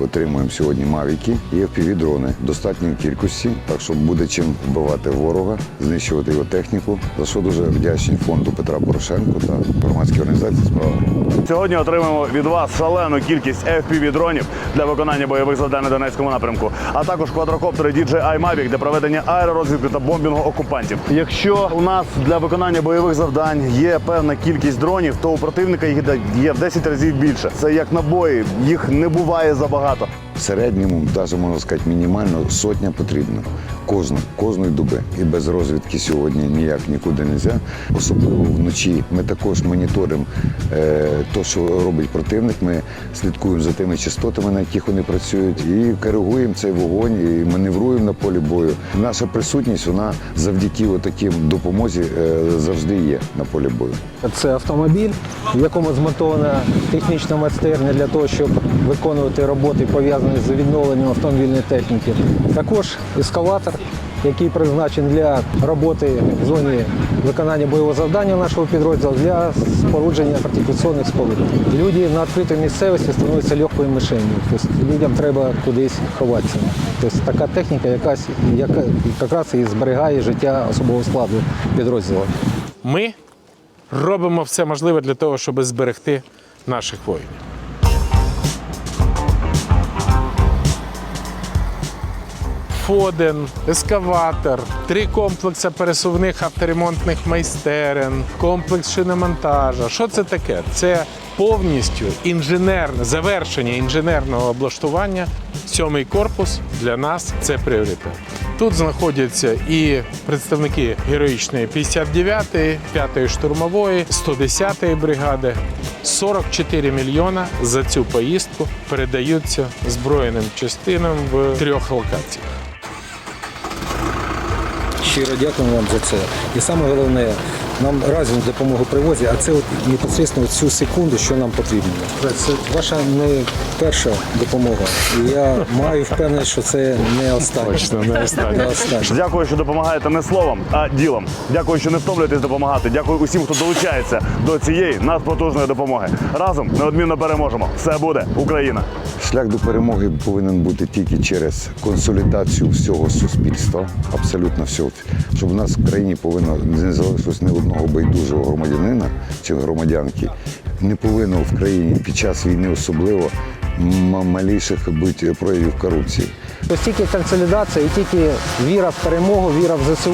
отримуємо сьогодні мавіки і FPV-дрони в кількості, так що буде чим вбивати ворога, знищувати його техніку. За що дуже вдячні фонду Петра Порошенко та громадській організації справа. Сьогодні отримаємо від вас шалену кількість FPV-дронів для виконання бойових завдань на Донецькому напрямку, а також квадрокоптери DJI Mavic для проведення аеророзвідки та бомбінгу окупантів. Якщо у нас для виконання бойових завдань є певна кількість дронів, то у противника їх є в 10 разів більше. Це як набої, їх не буває забагато. barato. Середньому, навіть можна сказати, мінімально сотня потрібно. Кожна, кожної доби. І без розвідки сьогодні ніяк нікуди не можна. Особливо вночі. Ми також моніторимо е, те, що робить противник. Ми слідкуємо за тими частотами, на яких вони працюють, і коригуємо цей вогонь, і маневруємо на полі бою. Наша присутність вона завдяки таким допомозі е, завжди є на полі бою. Це автомобіль, в якому змонтована технічна майстерня для того, щоб виконувати роботи пов'язані з відновленням автомобільної техніки. Також ескаватор, який призначений для роботи в зоні виконання бойового завдання нашого підрозділу для спорудження фортифікаційних споруд. Люди на відкритій місцевості становляться легкою мишенью. Тобто людям треба кудись ховатися. Тобто така техніка, якась, яка якраз і зберігає життя особового складу підрозділу. Ми робимо все можливе для того, щоб зберегти наших воїнів. Фоден, ескаватор, три комплекси пересувних авторемонтних майстерен, комплекс шиномонтажа. Що це таке? Це повністю інженерне завершення інженерного облаштування. Сьомий корпус для нас це пріоритет. Тут знаходяться і представники героїчної 59-ї, 5-ї штурмової, 110-ї бригади. 44 мільйона за цю поїздку передаються збройним частинам в трьох локаціях. Щиро дякуємо вам за це. І саме головне, нам разом допомогу привозять, а це от непосередньо цю секунду, що нам потрібно. Це ваша не перша допомога. І я маю впевненість, що це не остання. Точно, не остання. Не остання. Дякую, що допомагаєте не словом, а ділом. Дякую, що не втомлюєтесь допомагати. Дякую усім, хто долучається до цієї надпотужної допомоги. Разом неодмінно переможемо. Все буде Україна. Шлях до перемоги повинен бути тільки через консолідацію всього суспільства, абсолютно всього. Щоб в нас в країні повинно не залишилось ні одного байдужого громадянина чи громадянки. Не повинно в країні під час війни особливо м- малейших бути проявів корупції. Ось тільки консолідація і тільки віра в перемогу, віра в ЗСУ,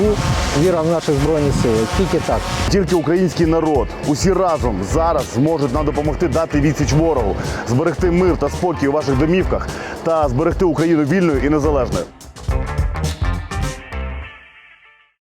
віра в наші збройні сили. Тільки так. Тільки український народ усі разом зараз зможуть нам допомогти дати відсіч ворогу, зберегти мир та спокій у ваших домівках та зберегти Україну вільною і незалежною.